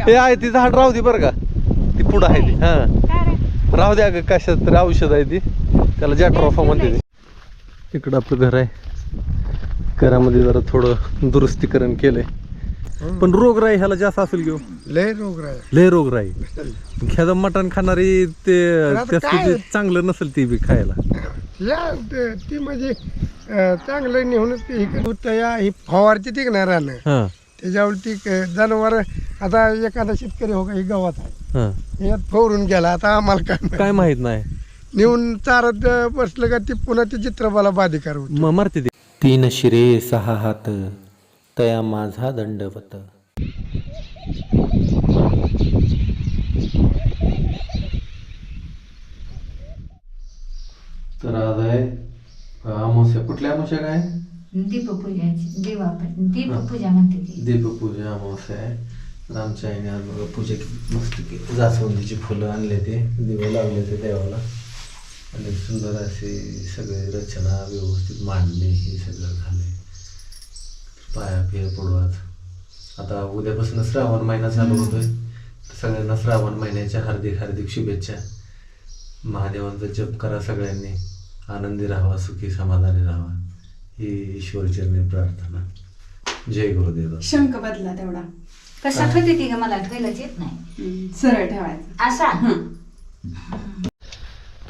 हे आहे ती झाड राहू दे बरं का. ती पुढं आहे ती. हा. राहू द्या अगं कशात तरी औषध आहे ती. त्याला जॅट्रॉफा म्हणते ती. इकडं आपलं घर आहे. घरामध्ये जरा थोडं दुरुस्तीकरण केलंय. पण रोगराई ह्याला जास्त असेल घेऊ लय रोग राहिला लय रोगराई. ख्यादा मटण खाणारी ते चांगलं नसेल ती बी खायला. या ते- म्हणजे चांगलं नेहूनच ती ही ही फवारची ना राहणं हा त्याच्यावर ती जनावर आता एखादा शेतकरी हो का ही गावात आहे. हा. यात फवरून गेला आता आम्हाला काय माहीत. काय माहीत नाही. नेऊन चारत बसलं का ती पुन्हा ती चित्रबाला बाधिकार मारते ती. तीन शिरे सहा हात तया माझा दंडवत. तर आज आहे अमावस्या कुठल्या अमावस्या काय? दीपपूजाची देवा दीपपूजा म्हणते ती दीपपूजा अमावस्या आहे आमच्या आईने आज बघा पूजा केली मस्त केली जास्वंदीची फुलं आणले ते दिवे लावले ते देवाला आणि सुंदर असे सगळे रचना व्यवस्थित मांडले हे सगळं झाले पाया पिया पडू आज आता उद्यापासून श्रावण महिना चालू होतोय तर सगळ्यांना श्रावण महिन्याच्या हार्दिक हार्दिक शुभेच्छा महादेवांचा जप करा सगळ्यांनी आनंदी राहावा सुखी समाधानी राहावा ही ईश्वरचरणी प्रार्थना. जय गुरुदेव. शंख बदला तेवढा. कशात होती ती ग मला ठेवायलाच येत नाही. सरळ ठेवायचा. असा?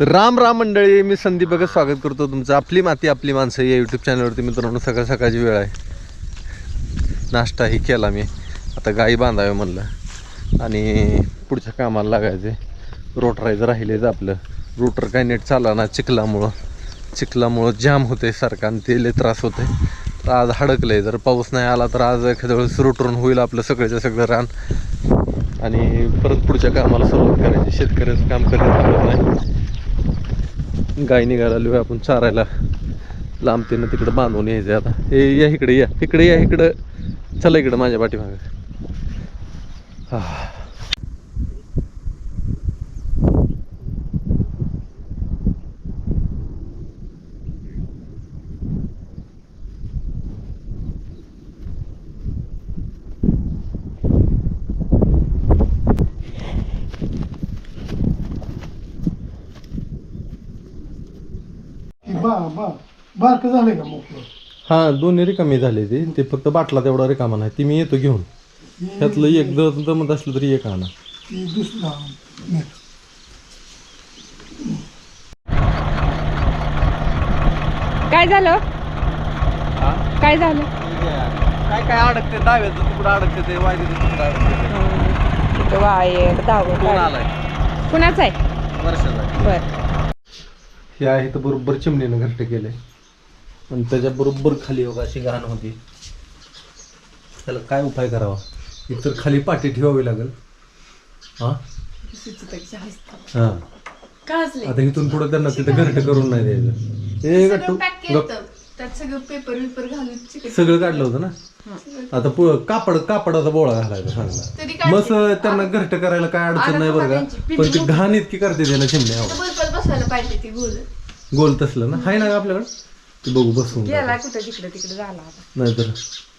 तर राम राम मंडळी मी संदीप बघत स्वागत करतो तुमचं. आपली माती आपली माणसं या यूट्यूब चॅनलवरती मित्रांनो सकाळ सकाळची वेळ आहे. नाश्ताही केला मी. आता गाई बांधावे म्हणलं. आणि पुढच्या कामाला लागायचे रोटरायचं राहिलेच आपलं. रोटर काय नीट चालला ना चिखलामुळं. चिखलामुळं जाम होते सारखं आणि ते लय त्रास होते तर आज हडकलंय. जर पाऊस नाही आला तर आज एखाद्या वेळेस रोटरून होईल आपलं सगळ्याच्या सगळं रान. आणि परत पुढच्या कामाला सुरुवात करायची. शेतकऱ्याचं काम कधी नाही. गाय निघायला आलो आपण चारायला. लांबतेनं तिकडं बांधून यायचं आता. हे या इकडे या. इकडे या इकडं. चला इकडं माझ्या पाठीमागे. हा बा बा बारक झालंय का मोकळं हा दोन्ही रिकामी झाले ते. ते फक्त बाटला तेवढा रिकामा नाही. ती मी येतो घेऊन. त्यातलं एक जर जमत असलं तरी एक आणा. ती दुसरा नाही. काय झालं? काय झालं? काय काय अडकते दाव्याचं तुकडं अडकते ते वायरीचं तुकडं अडकते तिथं वायर दावं कोण आलाय? कुणाचं आहे? वर्षाचा बर. हे आहे तर बरोबर चिमणीनं घट्ट केलंय आणि त्याच्या बरोबर खाली बघा अशी घाण होती. त्याला काय उपाय करावा? एकतर खाली पाठी ठेवावी लागेल. हा? हा. आता इथून पुढे त्यांना तिथे घरट करून नाही द्यायचं. हे गट्टू सगळं पेपर विपर घालून चिकन सगळं काढलं होतं ना? आता कापड कापडाचा बोळा घालायचा चांगला मस्त त्यांना घरट करायला काय अडचण नाही बरं का? पण ती घाण इतकी करते त्याला चिमण्या. गोल गोल तसलं ना? हाय ना आपल्याकडं? ते बघू बसून गेला कुठं तिकडे तिकडे झाला. आता नाहीतर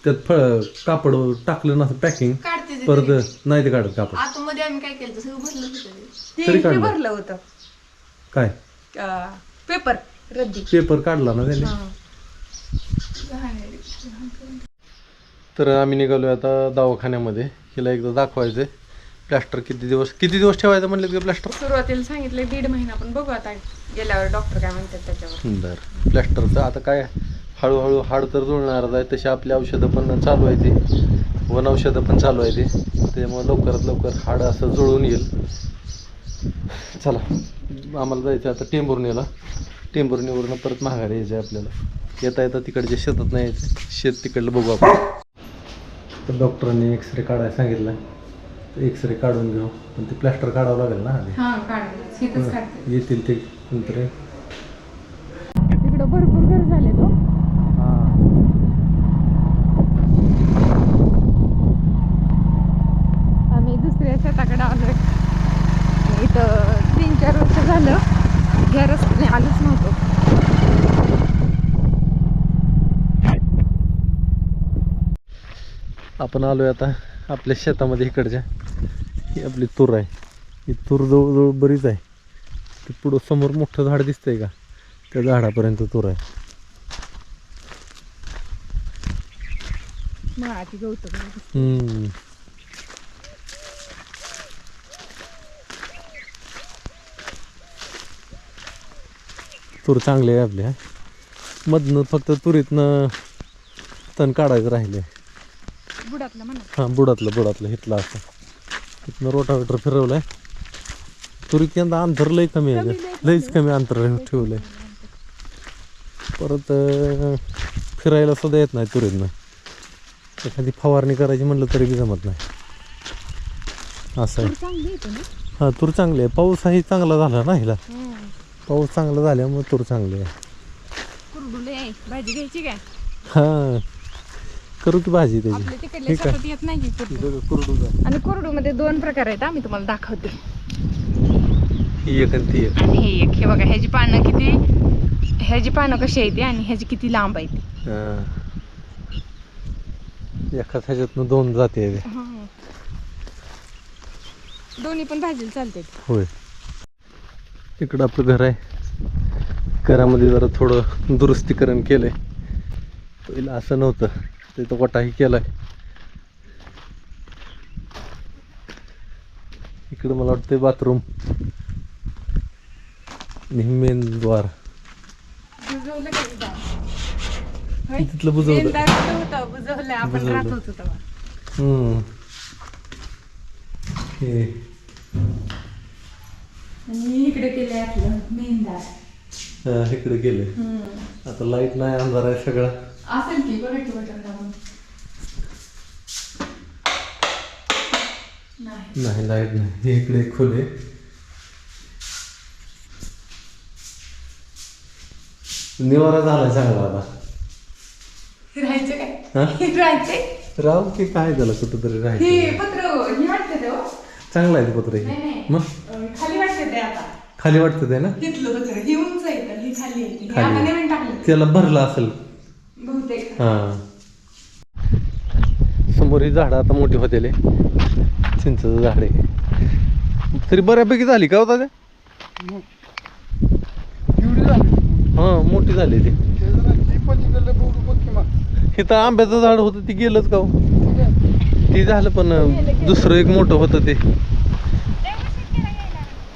त्यात फळ कापड टाकलं ना पॅकिंग काढते ते परत नाही ते काढत कापड. आतमध्ये आम्ही काय केलं सगळं भरलं होतं तरी काढलं. भरलं होतं. काय? पेपर रद्दी. पेपर काढला ना त्याने? तर आम्ही निघालोय आता दवाखान्यामध्ये. हिला एकदा दाखवायचंय. प्लास्टर किती दिवस किती दिवस ठेवायचं म्हणलं का प्लास्टर? सुरुवातीला सांगितलं दीड महिना पण बघू आता गेल्यावर डॉक्टर काय म्हणतात त्याच्यावर. बरं. प्लॅस्टरचं आता काय हळूहळू हाड तर जुळणारच आहे तशी आपली औषधं पण चालू आहे ती. वन औषधं पण चालू आहे ती. त्यामुळे लवकरात लवकर हाड असं जुळून येईल. चला आम्हाला जायचं आता टेंभुर्णीला. टेंभुर्णीवरनं परत माघारी यायचं आहे आपल्याला. येता येता तिकडच्या शेतात नाही यायचं शेत तिकडलं बघू आपण. तर डॉक्टरांनी एक्सरे काढायला सांगितलं. एक्सरे काढून घेऊ. पण ते प्लॅस्टर काढावं लागेल ना आधी. हा काढ येतील ते नंतर. तिकडं भरपूर घर झाले तो. आम्ही दुसऱ्या शेताकडे आलोय. इथं तीन चार वर्ष झालं. या रस्त्याने आलोच नव्हतो. आपण आलोय आता आपल्या शेतामध्ये इकडच्या. ही आपली तूर आहे. ही तूर जवळजवळ बरीच आहे. ते पुढं समोर मोठं झाड दिसतंय का? त्या झाडापर्यंत तूर आहे. गवत हम्म. तूर चांगली आहे आपली हा. मधनं फक्त तुरीतनं तण काढायचं राहिले बुडातलं म्हणा. हां बुडातलं बुडातलं हितलं असं. इथनं रोटावेटर फिरवलंय. तुरीत यंदा अंतर लय कमी आहे लयच कमी अंतर ठेवलंय. परत फिरायला सुद्धा येत नाही तुरीतनं. एखादी फवारणी करायची म्हणलं तरी बी जमत नाही. असं आहे. हां तूर चांगली आहे. पाऊसही चांगला झाला ना हिला. पाऊस चांगला झाल्यामुळे तूर चांगली आहे. हां. करू की भाजी त्याची. आपल्या तिकडल्या ठीक आहे. शेतात येत नाही की कुरडू? इथं कुरडूचा. आणि कुरडू मध्ये दोन प्रकार आहेत आम्ही तुम्हाला दाखवते. ही एक आणि ती एक. आणि हे एक. हे बघा ह्याची पानं किती ह्याची पानं कशी आहेत आणि ह्याची किती लांब आहेत हां. एकाच ह्याच्यातनं दोन जाते आहे ते. दोन्ही पण भाजीला चालते. होय. इकडं आपलं घर आहे. घरामध्ये जरा थोडं दुरुस्तीकरण केलंय. पहिलं असं नव्हतं. तिथं वटाही केलाय. इकडं मला वाटतं बाथरूम. मेन द्वार. बुजवलं तिथलं बुजवलं. होतं. बुजवलं. हे. इकडे केलंय आपलं मेहंदार इकडे गेले आता लाइट नाही अंधार आहे सगळा. असेल की बघा की बटन दाबून. नाही. नाही लाइट नाही. हे इकडे खोले. निवारा झाला चांगला आता. राहायचं काय? हा? राहू की काय झालं कुठं तरी हे राहायचं पत्र हे वाटतं ते. चांगलं आहे ते पत्र नाही, हे. मग? खाली वाटतं ते आता. खाली वाटतं ते ना? घेतलं पत्र हे उंच हे खाली त्याला भरलं असेल. हा. समोर ही झाडं आता मोठी होतेले चिंचचं झाड आहे. तरी बऱ्यापैकी झाली का होता हा मोठी झाली ती. इथं आंब्याचं झाड होतं ते गेलंच का हो? ते झालं पण दुसरं एक मोठं होतं ते.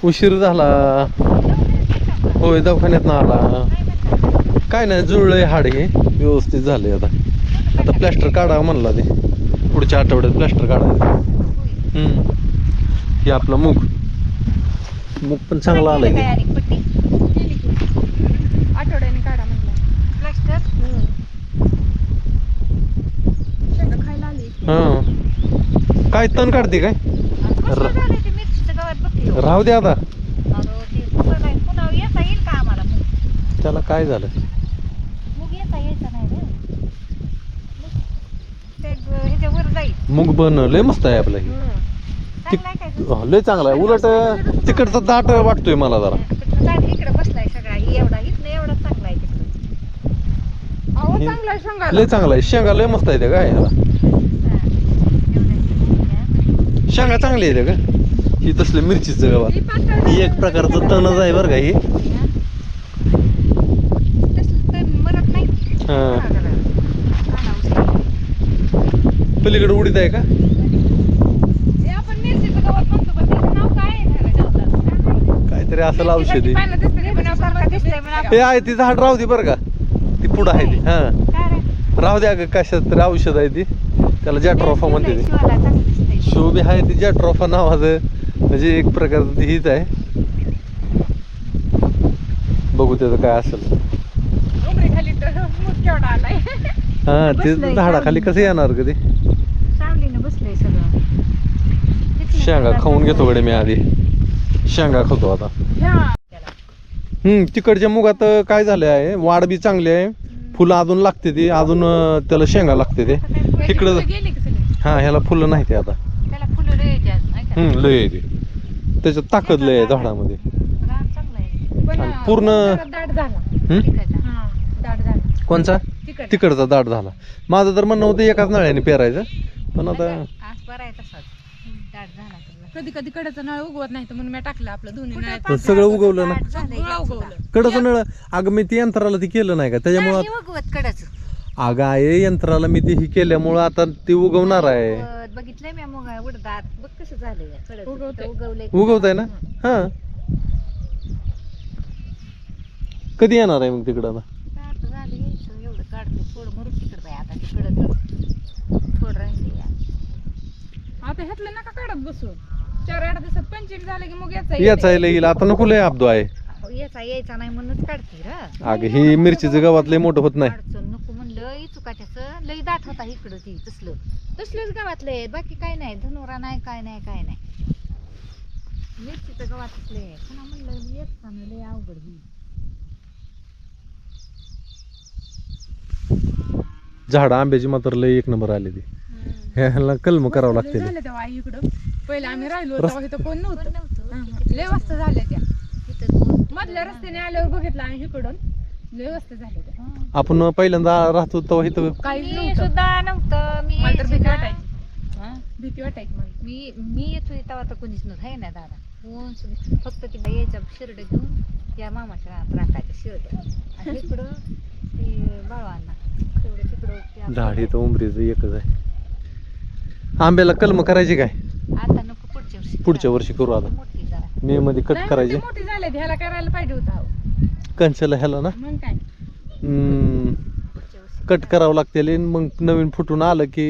उशीर झाला. होय दवाखान्यात ना आला. काय नाही जुळलंय हाड हे. व्यवस्थित झालंय आता. आता प्लॅस्टर काढावं म्हणला ते. पुढच्या आठवड्यात प्लॅस्टर काढायचं. हम्म. हे आपलं मूग. मूग पण चांगला आलाय. आठवड्याने काढा हा. काय तण काढते काय? र- राहू दे आता. त्याला काय झालं? मूग बन लय मस्त आहे आपलं हे. तिक- हा, लय चांगला आहे. उलट तिकडचा दाट वाटतोय मला जरा. इकडे बसलाय सगळा. ही एवढा इथनं एवढा चांगला आहे तिकडे. अहो हे- चांगला आहे शेंगा. लय चांगला आहे. शेंगा लय मस्त आहे काय ह्याला. शेंगा चांगली आहे का ही तसलं मिरचीचं गावात. पातळ ही एक प्रकारचं तणच आहे बरं का ही मरत नाही हा पलीकडे उडीत आहे का? काहीतरी असं औषध हे आहे ती झाड राहू दे बरं का. ती पुढं आहे ती हा. राहू द्या कशात तरी औषध आहे ती. त्याला जॅट्रॉफा म्हणते ते. शोभी आहे ती जॅट्रॉफा नावाचं. म्हणजे एक प्रकारचं ती हीच आहे. बघू त्याचं काय असेल उमरी खाली तर मूग केवढा आलाय हा ते बसलंय झाडाखाली कसं येणार कधी सावलीनं बसलंय सगळं. तिथनं शेंगा खाऊन घेतो कडे मी आधी. शेंगा खातो आता. हम्म तिकडच्या मुगात काय झाले आहे? वाढ बी चांगली आहे. फुलं अजून लागते ती अजून अं, त्याला शेंगा लागते ते. तिकडं गेली की सगळी? हा ह्याला फुलं नाही ते आता. त्याला फुलं लय येते अजून नाही का? हम्म लय आहे ते त्याच्यात ताकद लय आहे झाडामध्ये रान चांगलं आहे. पण आणि पूर्ण- जरा दाट झाला. हम्म? तिकडचा. हा दाट झाला. कोणचा? तिकड तिकडचा दाट झाला. माझं तर म्हणणं होतं एकाच नळ्याने पेरायचं. पण आता आज बरा आहे तसाच दाट झाला नाही तर कधी कधी कडाचं नळ उगवत नाही तर म्हणून मी टाकलं आपलं दोन्ही पण सगळं उगवलं ना. झालंय सगळं उगवलं. कडचं नळ अगं मी ते यंत्राला ते केलं नाही का? त्याच्यामुळं नाही उगवत कडच. अगं आहे यंत्राला मी ते ही केल्यामुळं आता ते उगवणार आहे. बघितलंय मी मुगा उडदात बघ कसं झालंय कडच. उगवतंय. उगवलंय उगवत आहे ना? हा. कधी येणार आहे मग तिकडं आता? थोडं मरून तिकडं बाई आता तिकडं थोडं राहिले आता ह्यातलं नका काढत बसू. चार आठ दिवसात पंचवीस झालं की मग याचा याचा येईल आता नको लय अब्दू आहे. यायचा यायचा नाही म्हणूनच काढते र. अगं ही मिरचीचं गव्हात लय मोठं होत नाही. अडचण नको म्हणलं इचुकाट्याचं लई दाट होता इकडं ती तसलं. तसलंच गावातलं आहे बाकी काय नाही. धनुरा नाही काय नाही काय नाही. मिरचीचं गावात तसले पुन्हा म्हणलं येत का अवघड होईल. झाड आंब्याची मात्र लय एक नंबर आली ती. ह्याला कलम करावं लागते झालं तेव्हा आई इकडं. पहिले आम्ही राहिलो तेव्हा इथं कोण नव्हतं. हा, लय वाजता झाल्या त्या. मधल्या रस्त्याने आल्यावर बघितलं आम्ही इकडून. लय वाजता झाल्या त्या. हा. आपण पहिल्यांदा राहतो तेव्हा इथं काहीच मी नव्हतं. सुद्धा नव्हतं. मी मला तर यायची भीती ना. वाटायची. हा? भीती वाटायची मला. मी मी येत तेव्हा तर कोणीच नव्हतं. ना दादा? कोण सुद्धा फक्त ती बाई यायच्या शिरड घेऊन या मामाच्या रानात राखायचं शिरड. आणि इकडं ते बाळवांना झाड इथं उमरीचं एकच आहे. आंब्याला कलम करायची काय? आता नको पुढच्या वर्षी पुढच्या वर्षी करू आता. मोठी जरा मे मध्ये कट नाही, करायचे. ते मोठी झाले ह्याला करायला पाहिजे होतं अहो. कंचाला ह्याला ना? मग काय? हम्म, पुढच्या वर्षी कट करावं लागते मग नवीन फुटून आलं की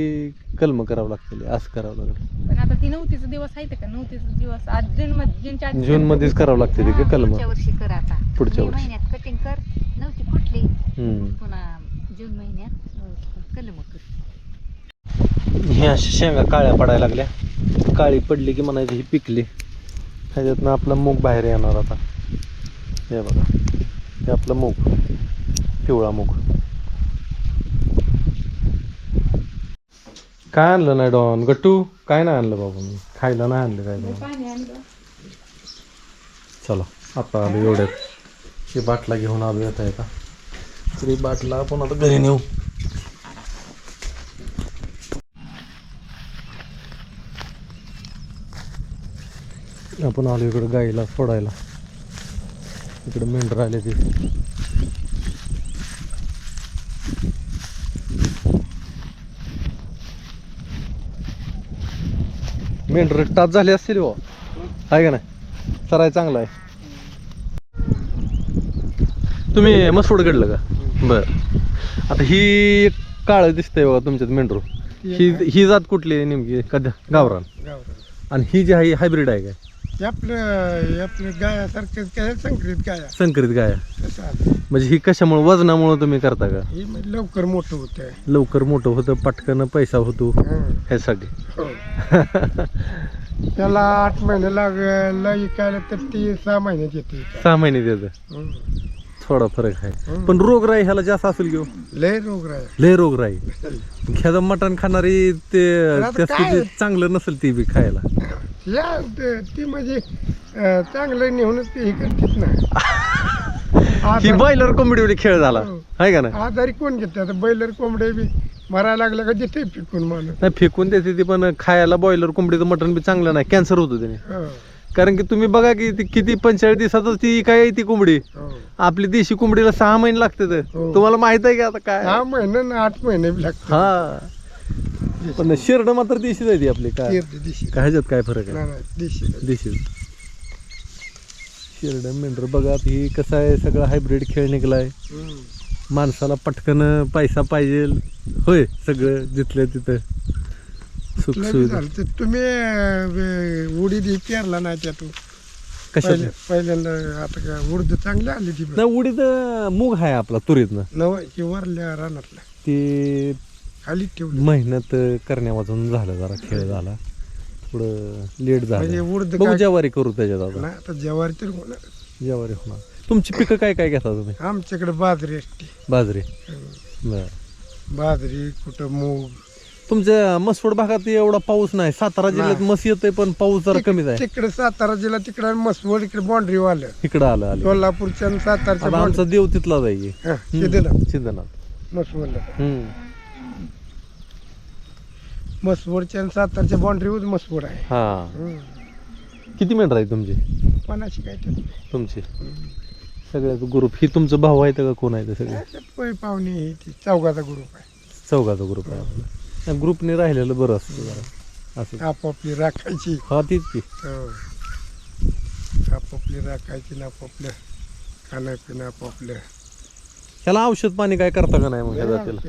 कलम करावं लागते असं करावं लागेल. पण आता ती नव्हतीचा दिवस आहे का? नव्हतीचा दिवस. आज जून मध्ये जूनच्या आधी जून मध्येच करावं लागते ते हा, कलम? पुढच्या वर्षी कर आता. पुढच्या मे वर्षी. महिन्यात कटिंग कर. नव्हती. पुन्हा जून महिन्यात. कलम हे अशा शेंगा काळ्या पडायला लागल्या. काळी पडली की म्हणायची ही पिकली. ह्याच्यातनं आपला मूग बाहेर येणार आता. हे बघा. हे आपलं मूग. पिवळा मूग. काय आणलं नाही डॉन? गट्टू काय नाही आणलं बाबा मी? खायला नाही आणलं काय चला आता आलो एवढ्यात. ही बाटला घेऊन आलो येता येता तरी बाटला आपण आता घरी नेऊ. आपण आलो इकडं गाईला फोडायला. इकडं मेंढर आले ते. मेंढर टाच झाले असतील हो आहे का नाही? सराय चांगला आहे. तुम्ही मसूड घडलं का? बर. आता ही काळ दिसतंय बघा तुमच्यात मेंढरू. ही ही जात कुठली आहे नेमकी? कध्या गावरान. गावरान. आणि ही जी आहे हायब्रिड आहे काय? हे आपलं आपलं गायासारखंच काय? संकरित गाया. संकरित गाय. म्हणजे ही कशामुळे वजनामुळे तुम्ही करता का? हे म्हणजे लवकर मोठं होतं लवकर मोठं होतं पटकन पैसा होतो. हं. ह्यासाठी. हो. त्याला आठ महिने लागला इकायला तर ती सहा महिन्यात येते. सहा महिने त्याचं हं. थोडा फरक आहे. हं. पण रोगराई ह्याला जास्त असेल घेऊ लय रोग राय लय रोगराई. ह्याचं मटण खाणारी ते चांगलं नसेल ती बी खायला. या ते- म्हणजे चांगलं नेहूनच ती हे ना. ही बॉयलर कोंबडी खेळ झाला. हो. आहे का नाही? आजारी कोण घेते आता बैलर कोंबडे बी मरायला लागलं का देते पिकून माणूस. नाही फेकून देते ती पण खायला बॉयलर कोंबडीचं मटण बी चांगलं नाही. कॅन्सर होतो त्याने. हो, कारण की तुम्ही बघा की ती किती पंचेचाळीस दिवसातच ती काय आहे ती कोंबडी? हो. आपली देशी कोंबडीला सहा महिने लागते हो. तुम्हाला माहीत आहे की आता काय? सहा महिने ना आठ महिने बी लागतात. हा. पण शिरड मात्र देशीच आहे ती आपली काय? दिशी. काय ह्याच्यात काय फरक आहे? नाही नाही, दिशी. देशी. शिरड मेंढर बघा ही कसं आहे सगळं हायब्रिड खेळ निघलाय. माणसाला पटकन पैसा पाहिजे. होय सगळं जिथलं तिथं. सुख लय सुविधा. झालं. ते तुम्ही अं, उडीद ही पेरला नाही त्यातून. पहिले- पहिल्यांदा आता काय उडद चांगली आली ती नाही उडीद मूग आहे आपला तुरीतनं. नव की वरल्या रानातला. ते खाली ठेवलं. मेहनत करण्यावाजून झालं जरा खेळ झाला. थोडं लेट म्हणजे झालं उडद बघू काय ज्वारी करू त्याच्यात आता. नाही आता ज्वारी तर होणार. ज्वारी होणार. तुमची पिकं काय काय घेता तुम्ही? आमच्याकडे बाजरी असते. बाजरी. बर. बाजरी कुठं मूग तुमच्या मसवड भागात एवढा पाऊस नाही. सातारा जिल्ह्यात. मस येतोय पण पाऊस जरा कमीच आहे. तिकडे सातारा जिल्हा तिकडे मसवड इकडे बाउंड्री वालं. इकडं आलं आलं. आणि सातारच्या आमचा देव तिथला जाईल. हं, सिद्धनाथ. मसवडला हम्म. मसवडच्या आणि सातारच्या बाउंड्रीवर मसवड आहे. हा. किती मेंढर आहे तुमची? पन्नाशी काय तर. तुमची. सगळ्याच ग्रुप ही तुमचं भाऊ आहे का कोण आहे ते सगळे? काय पै पाहुणे हे ते चौघाचा ग्रुप आहे. चौघाचा ग्रुप आहे आपला. ग्रुपने राहिलेलं बरं असतं जरा. असं. आपापली राखायची. हा तीच की. हो. आपापली राखायची ना आपापलं खाणं पिणं आपापलं ह्याला औषध पाणी काय करता का नाही मग ह्या जातीला.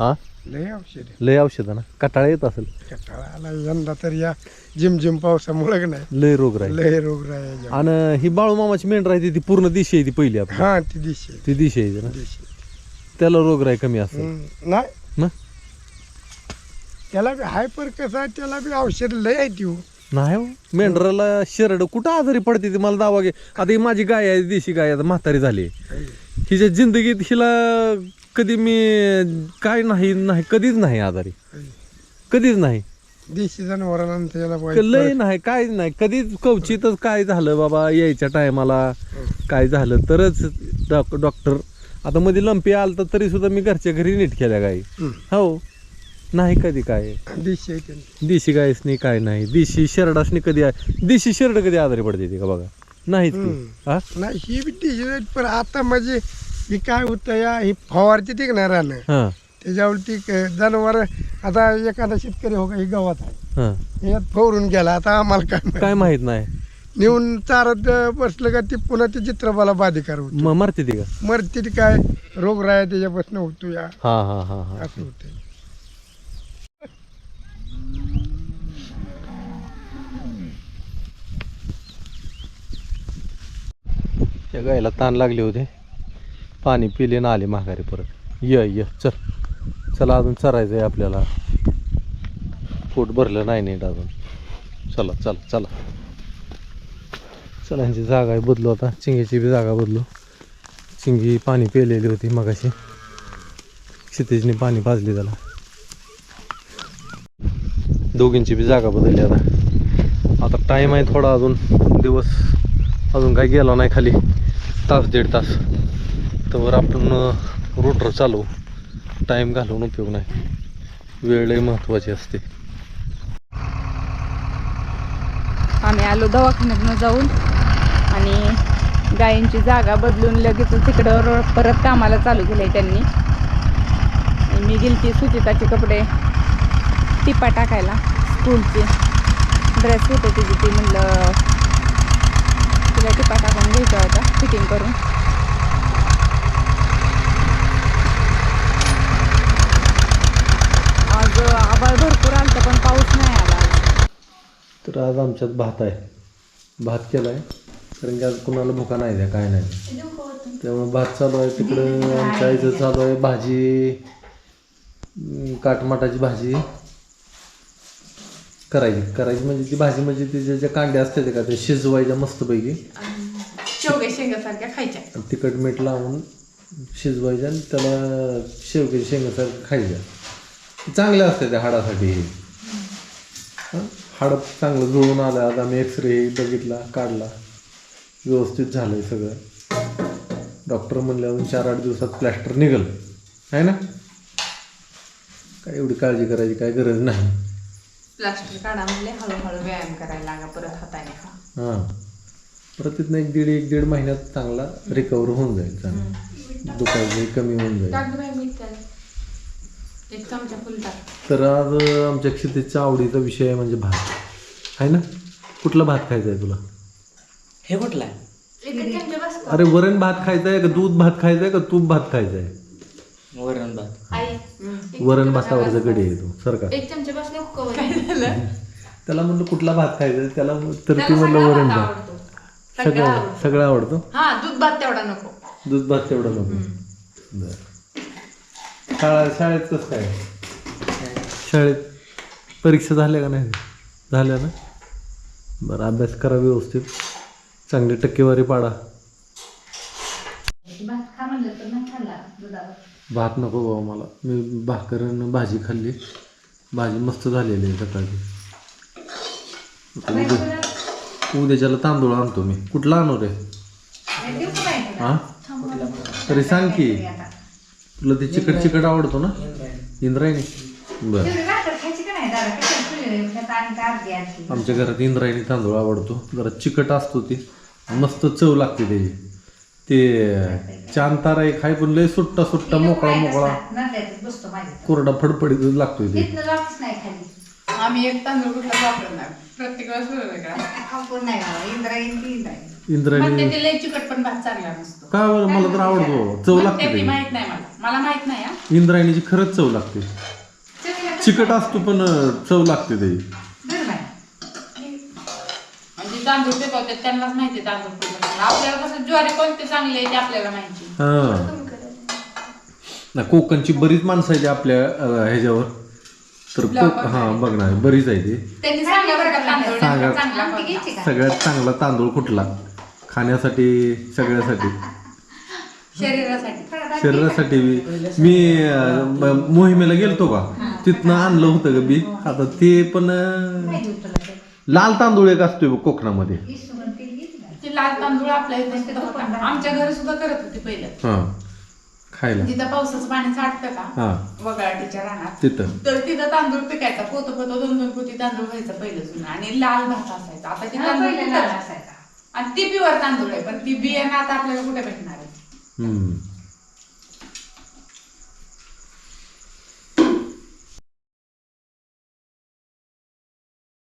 हा? लय औषध लय औषध ना? कटाळा येत असेल. कटाळा आला यंदा तर या झिमझिम पावसामुळे का नाही. लय रोग राहील. लय रोग राहायचा आणि ही बाळूमामाची मेंढर आहे ती पूर्ण दिशी आहे ती पहिली आपली. हा ती दिशे ती दिशी आहे ना? दिशे त्याला रोग राही कमी असेल. नाही. मग त्याला बी हायपर कसं आहे त्याला बी औषध लय आहे ती हो. नाही हो. मेंढराला शरड कुठं आजारी पडते ती मला दावा घे. आता ही माझी गाय आहे देशी गाय आता म्हातारी झाली हिच्या जिंदगीत हिला कधी मी काय नाही नाही कधीच नाही आजारी. कधीच नाही. देशी जनावरांना त्याला क- वाईट लय नाही काय नाही. कधीच कवचितच काय झालं बाबा यायच्या टायमाला काय झालं तरच डॉक डॉक्टर. आता मध्ये लंपी आलं तर तरी सुद्धा मी घरच्या घरी नीट केल्या गाई. हम्म. हो. नाही कधी काय? देशी आहे त्यांची. देशी गायसनी काय नाही. देशी शरडासनी कधी देशी शरड कधी आजारी पडते ती का बघा? नाहीच की हम्म. हा? नाही ही बी देशी पण आता म्हणजे ही काय होतं या ही फवारची ती ना राहणं? हा. त्याच्यावरती जनावर आता एखादा शेतकरी हो का ही गावात आहे. हा. यात फवरून गेला आता आम्हाला काय माहीत. काय माहीत नाही. नेऊन चारत बसलं का ती पुन्हा ते चित्रपाला बाधिकार होत. मग मरते ती का? मरते ती काय? रोग राय त्याच्यापासून होतो या हा हा हा हा. असं होतं त्या गायला ताण लागले होते. पाणी पिले ना आले माघारी परत. य ये चल. चला अजून चरायचं आहे आपल्याला. पोट भरलं नाही नीट अजून. चला चला चला. चला यांची जागा बदलू आता. चिंगीची बी जागा बदलू. चिंगी पाणी पेलेली होती मगाशी. क्षितिजने पाणी पाजली त्याला. दोघींची बी जागा बदलली आता. आता टाईम आहे थोडा अजून. दिवस अजून काही गेला नाही खाली. तास दीड तास. तर आपण रोटर चालू टाईम घालवून उपयोग नाही. वेळ महत्त्वाची असते. आम्ही आलो दवाखान्यातनं जाऊन आणि गायींची जागा बदलून लगेच तिकडं परत कामाला चालू केलंय त्यांनी. मी गेलती सुचिताचे कपडे टिपा टाकायला. स्कूलचे ड्रेस होते तिची ती म्हणलं तिला टिपा टाकून घ्यायचा होता फिटिंग करून. आज आभाळ भरपूर आलं पण पाऊस नाही आला. तर आज आमच्यात भात आहे. भात केला आहे कारण की आज कुणाला भुका नाही द्या काय नाही. त्यामुळे भात चालू आहे तिकडं. आमच्या इथं चालू आहे भाजी काटमाटाची भाजी. करायची. करायची म्हणजे ती भाजी म्हणजे ती ज्या कांड्या असतात का ते शिजवायच्या मस्तपैकी. शेवगे शेंगासारख्या खायच्या. तिखट मीठ लावून शिजवायच्या आणि त्याला शेवगे शेंगासारखं खायच्या. चांगल्या असते त्या हाडासाठी हे? हाड चांगलं जुळून आलं. आज आम्ही एक्सरे बघितला काढला. व्यवस्थित झालंय सगळं. डॉक्टर म्हणले अजून चार आठ दिवसात प्लॅस्टर निघल. आहे ना? काय एवढी काळजी करायची काय गरज नाही. प्लास्टर काढा म्हणले हळूहळू व्यायाम करायला लागा परत हाताने खा. हां. परत तिथनं एक दीड एक दीड महिन्यात चांगला रिकवर होऊन जाईल चांगला. दुखायचं कमी होऊन जाईल. टाक बाई मीठ त्याला एक चमचा फुल टाक तर आज आमच्या क्षितेच्या आवडीचा विषय आहे म्हणजे भात. आहे ना? कुठला भात खायचा आहे तुला? हे कुठला आहे? एक चमचा बस. अरे वरण भात खायचा आहे का दूध भात खायचा आहे का तूप भात खायचा आहे? वरण भात. आई. वरण भातावरचा गडी आहे तो सरका एक चमचा बस नको काय झालं? त्याला म्हणलं कुठला भात खायचा? त्याला तर ती म्हणलं वरण भात सगळं सगळं आवडतो. हा दूध भात तेवढा नको. दूध भात तेवढं नको. बर. शाळा शाळेत कसं काय? शाळेत परीक्षा झाल्या का नाही? झाल्या ना? बरं अभ्यास करा व्यवस्थित. चांगली टक्केवारी पाडा. भात खा म्हणलं तर नाही खाल्ला दुधावर. भात नको बाबा मला. मी भाकर आणि भाजी खाल्ली. भाजी मस्त झालेली आहे सकाळची आता उद्या उद्याच्याला तांदूळ आणतो मी. कुठला आणू रे? हा? तरी सांग की. तुला ते चिकट चिकट आवडतो ना? इंद्रायणी? बर. आमच्या घरात इंद्रायणी तांदूळ आवडतो. जरा चिकट असतो ते. मस्त चव लागते त्याची. ते चांद तारा एक आहे पण लय सुट्टा सुट्टा मोकळा मोकळा नंद्यातच बसतो माझ्या कोरडा फडफडीतच लागतोय ते. तिथनं जातच नाही खाली. आम्ही एक तांदूळ कुठला वापरणार प्रत्येक वेळेस वेगवेगळा आपण नाही बाबा इंद्रायणी ती इंद्रायणी. इंद्रायणी. ते लय चिकट पण भात चांगला नसतो. काय बरं? मला तर आवडतो. चव लागते म्हणते ती त्याची. माहीत नाही मला. मला माहीत नाही हा. इंद्रायणीची खरंच चव लागते. चिकट असतो पण अं, चव लागते त्याची. बरं बाई म्हणजे तांदूळ पिकवतात त्यांनाच माहिती तांदूळ चांगला. आपल्याला कसं ज्वारी कोणते चांगले आहे ते आपल्याला माहिती हा. ना कोकणची बरीच माणसं आहेत आपल्या अं, ह्याच्यावर. तर कोक हा बघणार बरीच आहे ते त्यांनी सांगा बरं का तांदूळ सांगा. नेमका चांगला आमटी कोणता. घ्यायची का? सगळ्यात चांगला तांदूळ कुठला? खाण्यासाठी सगळ्यासाठी. शरीरासाठी. शरीरासाठी बी. मी अं, ब- मोहिमेला गेलतो का? तिथनं आणलं होतं का बी. आता ते पण अं. लाल तांदूळ एक असतोय बघ कोकणामध्ये. लाल तांदूळ आपल्या इथे सुद्धा होता. आमच्या घरी सुद्धा करत होते पहिलं. हा. खायला. जिथं पावसाचं पाणी साठतं का? हा. वगळाटीच्या रानात. तिथं. तर तिथं तांदूळ पिकायचा. पोत पोत दोन दोन पोती तांदूळ व्हायचं पहिलं जुनं. आणि लाल भात असायचा. आता ते हा, तांदूळ? असायचा. आणि ती प्युअर तांदूळ आहे. पण ती बियाणं आता आपल्याला कुठे भेटणार आहे हम्म.